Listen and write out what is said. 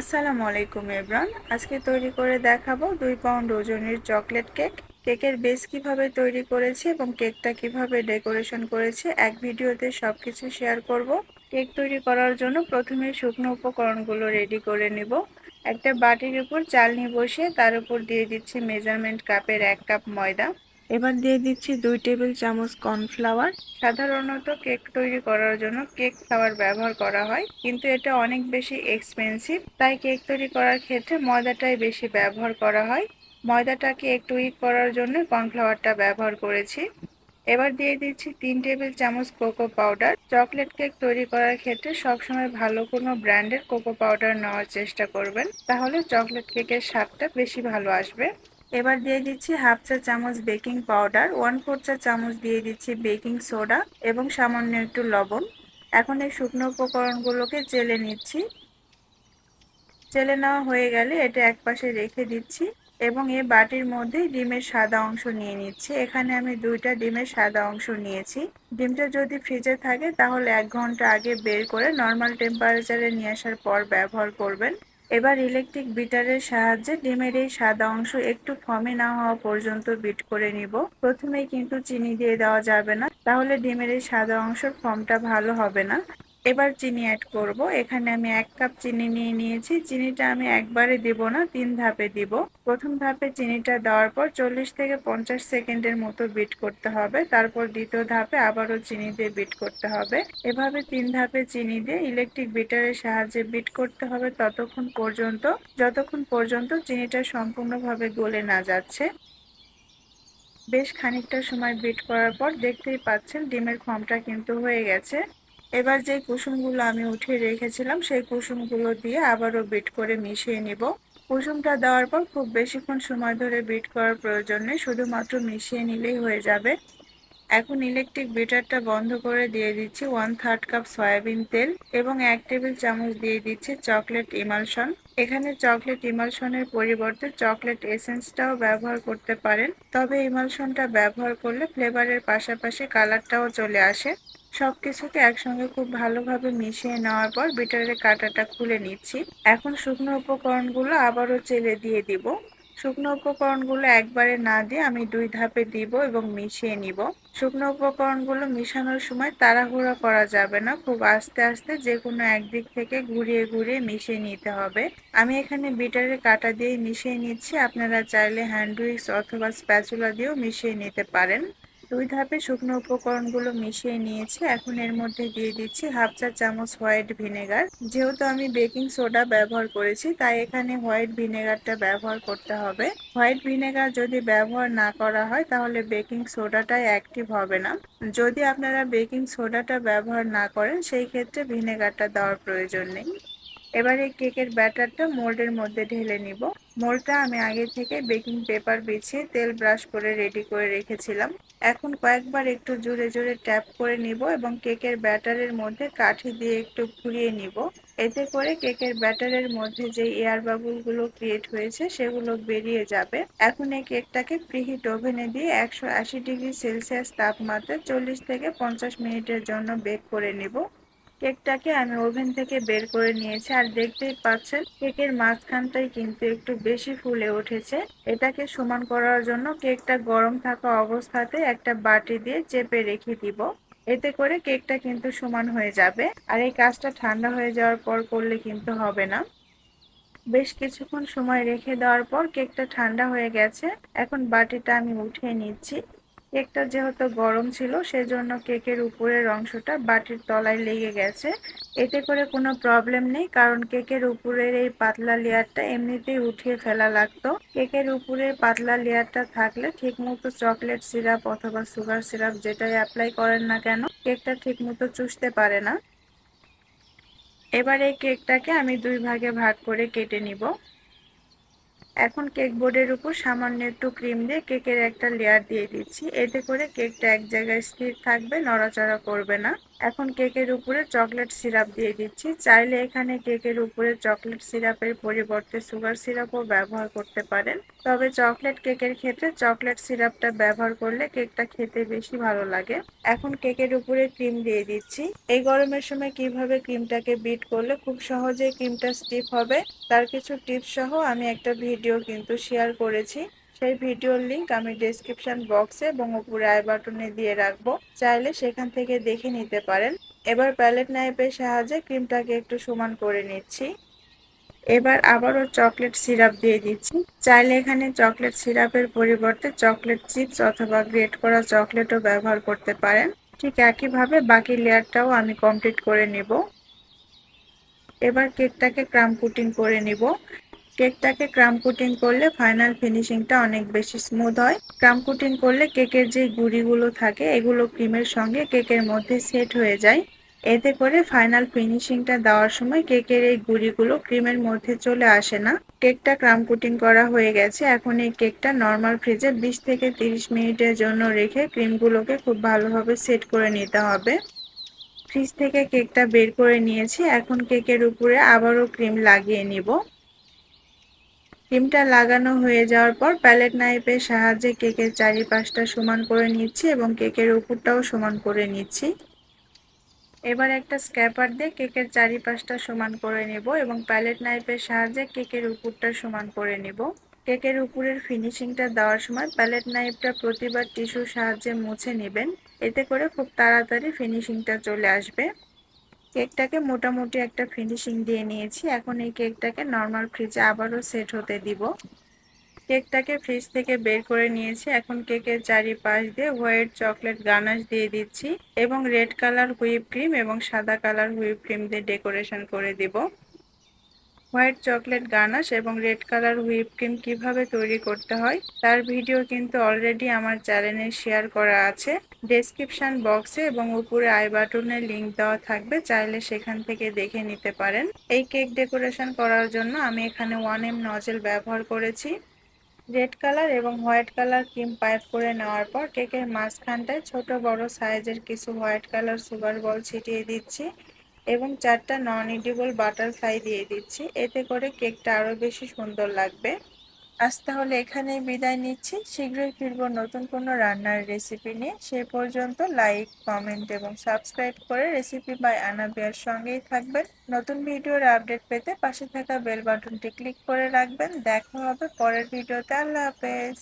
আসসালামু আলাইকুম এব্রান আজকে তৈরি করে দেখাবো দুই পাউন্ড ওজনের চকলেট কেক। কেকের বেস কীভাবে তৈরি করেছি এবং কেকটা কীভাবে ডেকোরেশন করেছি, এক ভিডিওতে সব কিছু শেয়ার করব। কেক তৈরি করার জন্য প্রথমে শুকনো উপকরণগুলো রেডি করে নিব। একটা বাটির উপর চালনি বসিয়ে তার উপর দিয়ে দিচ্ছি মেজারমেন্ট কাপের এক কাপ ময়দা। এবার দিয়ে দিচ্ছি দুই টেবিল চামচ কর্নফ্লাওয়ার। সাধারণত কেক তৈরি করার জন্য কেক ফ্লাওয়ার ব্যবহার করা হয়, কিন্তু এটা অনেক বেশি এক্সপেন্সিভ তাই কেক তৈরি করার ক্ষেত্রে ময়দাটাই বেশি ব্যবহার করা হয়। ময়দাটাকে একটু উইক করার জন্য কর্নফ্লাওয়ারটা ব্যবহার করেছি। এবার দিয়ে দিচ্ছি তিন টেবিল চামচ কোকো পাউডার। চকলেট কেক তৈরি করার ক্ষেত্রে সবসময় ভালো কোনো ব্র্যান্ডের কোকো পাউডার নেওয়ার চেষ্টা করবেন, তাহলে চকলেট কেকের স্বাদটা বেশি ভালো আসবে। এবার দিয়ে দিচ্ছি হাফ চা চামচ বেকিং পাউডার ওয়ান ফোর চা চামচ দিয়ে দিচ্ছি বেকিং সোডা এবং সামান্য একটু লবণ। এখন এই শুকনো উপকরণগুলোকে জেলে নিচ্ছি। জেলে নেওয়া হয়ে গেলে এটা একপাশে রেখে দিচ্ছি এবং এ বাটির মধ্যে ডিমের সাদা অংশ নিয়ে নিচ্ছি। এখানে আমি দুইটা ডিমের সাদা অংশ নিয়েছি। ডিমটা যদি ফ্রিজে থাকে তাহলে এক ঘণ্টা আগে বের করে নর্মাল টেম্পারেচারে নিয়ে আসার পর ব্যবহার করবেন। এবার ইলেকট্রিক বিটারের সাহায্যে ডিমের এই সাদা অংশ একটু ফমে না হওয়া পর্যন্ত বিট করে নিব। প্রথমেই কিন্তু চিনি দিয়ে দেওয়া যাবে না, তাহলে ডিমের এই সাদা অংশের ফর্মটা ভালো হবে না। এবার চিনি অ্যাড করব। এখানে আমি এক কাপ চিনি নিয়ে নিয়েছি। চিনিটা আমি একবারে দিব না, তিন ধাপে দিব। প্রথম ধাপে চিনিটা দেওয়ার পর চল্লিশ থেকে পঞ্চাশ সেকেন্ডের মতো বিট করতে হবে। তারপর দ্বিতীয় ধাপে আবারও চিনি দিয়ে বিট করতে হবে। এভাবে তিন ধাপে চিনি দিয়ে ইলেকট্রিক বিটারের সাহায্যে বিট করতে হবে ততক্ষণ পর্যন্ত। যতক্ষণ পর্যন্ত চিনিটা সম্পূর্ণভাবে গলে না যাচ্ছে। বেশ খানিকটা সময় বিট করার পর দেখতেই পাচ্ছেন ডিমের ফর্মটা কিন্তু হয়ে গেছে। এবার যে কুসুমগুলো আমি উঠিয়ে রেখেছিলাম, সেই কুসুমগুলো দিয়ে আবারও বিট করে মিশিয়ে নিব। কুসুমটা দেওয়ার পর খুব বেশিক্ষণ সময় ধরে বিট করার প্রয়োজন নেই, শুধুমাত্র মিশিয়ে নিলেই হয়ে যাবে। এখন ইলেকট্রিক বিটারটা বন্ধ করে দিয়ে দিচ্ছি ওয়ান থার্ড কাপ সয়াবিন তেল এবং এক টেবিল চামচ দিয়ে দিচ্ছি চকলেট ইমালশন এখানে চকলেট ইমালশনের পরিবর্তে চকলেট এসেন্সটাও ব্যবহার করতে পারেন, তবে ইমালশনটা ব্যবহার করলে ফ্লেভারের পাশাপাশি কালারটাও চলে আসে। সব কিছুকে একসঙ্গে খুব ভালোভাবে মিশিয়ে নেওয়ার পর বিটারের কাঁটাটা খুলে নিচ্ছি। এখন শুকনো উপকরণগুলো আবারও চেলে দিয়ে দিব। শুকনো উপকরণগুলো একবারে না দিয়ে আমি দুই ধাপে দিব এবং মিশিয়ে নিব। শুকনো উপকরণগুলো মিশানোর সময় তাড়াহুড়া করা যাবে না, খুব আস্তে আস্তে যে কোনো একদিক থেকে ঘুরিয়ে ঘুরিয়ে মিশিয়ে নিতে হবে। আমি এখানে বিটারের কাটা দিয়ে মিশিয়ে নিচ্ছি, আপনারা চাইলে হ্যান্ড উইক্স অথবা স্প্যাচুলা দিয়েও মিশিয়ে নিতে পারেন। দুই ধাপে শুকনো উপকরণগুলো মিশিয়ে নিয়েছি। এখন এর মধ্যে দিয়ে দিচ্ছি হাফ চা চামচ হোয়াইট ভিনেগার। যেহেতু আমি বেকিং সোডা ব্যবহার করেছি, তাই এখানে হোয়াইট ভিনেগারটা ব্যবহার করতে হবে। হোয়াইট ভিনেগার যদি ব্যবহার না করা হয়, তাহলে বেকিং সোডাটাই অ্যাক্টিভ হবে না। যদি আপনারা বেকিং সোডাটা ব্যবহার না করেন, সেই ক্ষেত্রে ভিনেগারটা দেওয়ার প্রয়োজন নেই। এবার কেকের ব্যাটারটা মোল্ডের মধ্যে ঢেলে নিব। মোল্ডটা আমি আগে থেকে বেকিং পেপার বিছিয়ে তেল ব্রাশ করে রেডি করে রেখেছিলাম। এখন কয়েকবার একটু জোরে জোরে ট্যাপ করে নিব এবং কেকের ব্যাটারের মধ্যে কাঠি দিয়ে একটু ঘুরিয়ে নিব। এতে করে কেকের ব্যাটারের মধ্যে যে এয়ার বাবুলগুলো ক্রিয়েট হয়েছে সেগুলো বেরিয়ে যাবে। এখন এই কেকটাকে প্রিহিট ওভেনে দিয়ে একশো আশি ডিগ্রি সেলসিয়াস তাপমাত্রা চল্লিশ থেকে পঞ্চাশ মিনিটের জন্য বেক করে নিব। কেকটাকে আমি ওভেন থেকে বের করে নিয়েছি, আর দেখতেই পাচ্ছেন, কেকের মাঝখানটাই কিন্তু একটু বেশি ফুলে উঠেছে। এটাকে সমান করার জন্য কেকটা গরম থাকা অবস্থাতে একটা বাটি দিয়ে চেপে রেখে দিব। এতে করে কেকটা কিন্তু সমান হয়ে যাবে, আর এই কাজটা ঠান্ডা হয়ে যাওয়ার পর করলে কিন্তু হবে না। বেশ কিছুক্ষণ সময় রেখে দেওয়ার পর কেকটা ঠান্ডা হয়ে গেছে। এখন বাটিটা আমি উঠিয়ে নিচ্ছি। কেকটা যেহেতু গরম ছিল, সেজন্য কেকের উপরের অংশটা বাটির তলায় লেগে গেছে। এতে করে কোনো প্রবলেম নেই, কারণ কেকের উপরের এই পাতলা লেয়ারটা এমনিতেই উঠিয়ে ফেলা লাগতো। কেকের উপরের পাতলা লেয়ারটা থাকলে ঠিকমতো চকলেট সিরাপ অথবা সুগার সিরাপ যেটাই অ্যাপ্লাই করেন না কেন, কেকটা ঠিকমতো চুষতে পারে না। এবার এই কেকটাকে আমি দুই ভাগে ভাগ করে কেটে নিব। এখন কেক বোর্ডের উপর সামান্য একটু ক্রিম দিয়ে কেকের একটা লেয়ার দিয়ে দিচ্ছি। এতে করে কেকটা এক জায়গায় স্থির থাকবে, নড়াচড়া করবে না। এখন কেকের উপরে চকলেট সিরাপ দিয়ে দিচ্ছি। চাইলে এখানে কেকের উপরে চকলেট সিরাপের পরিবর্তে সুগার সিরাপও ব্যবহার করতে পারেন। তবে চকলেট কেকের ক্ষেত্রে চকলেট সিরাপটা ব্যবহার করলে কেকটা খেতে বেশি ভালো লাগে। এখন কেকের উপরে ক্রিম দিয়ে দিচ্ছি। এই গরমের সময় কীভাবে ক্রিমটাকে বিট করলে খুব সহজে ক্রিমটা স্টিপ হবে, তার কিছু টিপস সহ আমি একটা ভিডিও কিন্তু শেয়ার করেছি। সেই ভিডিওর লিংক আমি ডেসক্রিপশন বক্সে এবং উপরে আই বাটনে দিয়ে রাখব। চাইলে সেখান থেকে দেখে নিতে পারেন। এবার প্যালেট নাইফের সাহায্যে ক্রিমটাকে একটু সমান করে নিচ্ছি। এবার আবারও চকলেট সিরাপ দিয়ে দিচ্ছি। চাইলে এখানে চকলেট সিরাপের পরিবর্তে চকলেট চিপস অথবা গ্রেট করা চকলেটও ব্যবহার করতে পারেন। ঠিক একইভাবে বাকি লেয়ারটাও আমি কমপ্লিট করে নিব। এবার কেকটাকে ক্রাম কুটিং করে নিব। কেকটাকে ক্রাম কুটিং করলে ফাইনাল ফিনিশিংটা অনেক বেশি স্মুথ হয়। ক্রাম কুটিং করলে কেকের যে গুড়িগুলো থাকে, এগুলো ক্রিমের সঙ্গে কেকের মধ্যে সেট হয়ে যায়। এতে করে ফাইনাল ফিনিশিংটা দেওয়ার সময় কেকের এই গুড়িগুলো ক্রিমের মধ্যে চলে আসে না। কেকটা ক্রাম কুটিং করা হয়ে গেছে। এখন এই কেকটা নর্মাল ফ্রিজে বিশ থেকে তিরিশ মিনিটের জন্য রেখে ক্রিমগুলোকে খুব ভালোভাবে সেট করে নিতে হবে। ফ্রিজ থেকে কেকটা বের করে নিয়েছি। এখন কেকের উপরে আবারও ক্রিম লাগিয়ে নিব। ক্রিমটা লাগানো হয়ে যাওয়ার পর প্যালেট নাইফের সাহায্যে কেকের চারিপাশটা সমান করে নিচ্ছি এবং কেকের উপরটাও সমান করে নিচ্ছি। এবার একটা স্ক্যাপার দিয়ে কেকের চারিপাশটা সমান করে নেব এবং প্যালেট নাইফের সাহায্যে কেকের উপরটা সমান করে নেব। কেকের উপরের ফিনিশিংটা দেওয়ার সময় প্যালেট নাইফটা প্রতিবার টিস্যুর সাহায্যে মুছে নেবেন। এতে করে খুব তাড়াতাড়ি ফিনিশিংটা চলে আসবে। কেকটাকে মোটামুটি একটা ফিনিশিং দিয়ে নিয়েছি। এখন এই কেকটাকে নর্মাল ফ্রিজে আবারও সেট হতে দিব। কেকটাকে ফ্রিজ থেকে বের করে নিয়েছি। এখন কেকের চারিপাশ দিয়ে হোয়াইট চকলেট গানাশ দিয়ে দিচ্ছি এবং রেড কালার হুইপ ক্রিম এবং সাদা কালার হুইপ ক্রিম দিয়ে ডেকোরেশন করে দিব। হোয়াইট চকলেট গানাশ এবং রেড কালার হুইপ ক্রিম কীভাবে তৈরি করতে হয়, তার ভিডিও কিন্তু অলরেডি আমার চ্যানেলে শেয়ার করা আছে। ডেসক্রিপশন বক্সে এবং উপরে আই বাটনে লিঙ্ক দেওয়া থাকবে, চাইলে সেখান থেকে দেখে নিতে পারেন। এই কেক ডেকোরেশন করার জন্য আমি এখানে ওয়ান এম নজেল ব্যবহার করেছি। রেড কালার এবং হোয়াইট কালার ক্রিম পাইপ করে নেওয়ার পর কেকের মাঝখানটায় ছোট বড় সাইজের কিছু হোয়াইট কালার সুগার বল ছিটিয়ে দিচ্ছি। এবং চারটা নন ইডিবল বাটারফ্লাই দিয়ে দিচ্ছি। এতে করে কেকটা আরও বেশি সুন্দর লাগবে। আজ তাহলে এখানেই বিদায় নিচ্ছি। শীঘ্রই ফিরব নতুন কোনো রান্নার রেসিপি নিয়ে। সে পর্যন্ত লাইক কমেন্ট এবং সাবস্ক্রাইব করে রেসিপি বাই আনাবিয়ার সঙ্গেই থাকবেন। নতুন ভিডিওর আপডেট পেতে পাশে থাকা বেল বাটনটি ক্লিক করে রাখবেন। দেখা হবে পরের ভিডিওতে। আল্লাহ হাফেজ।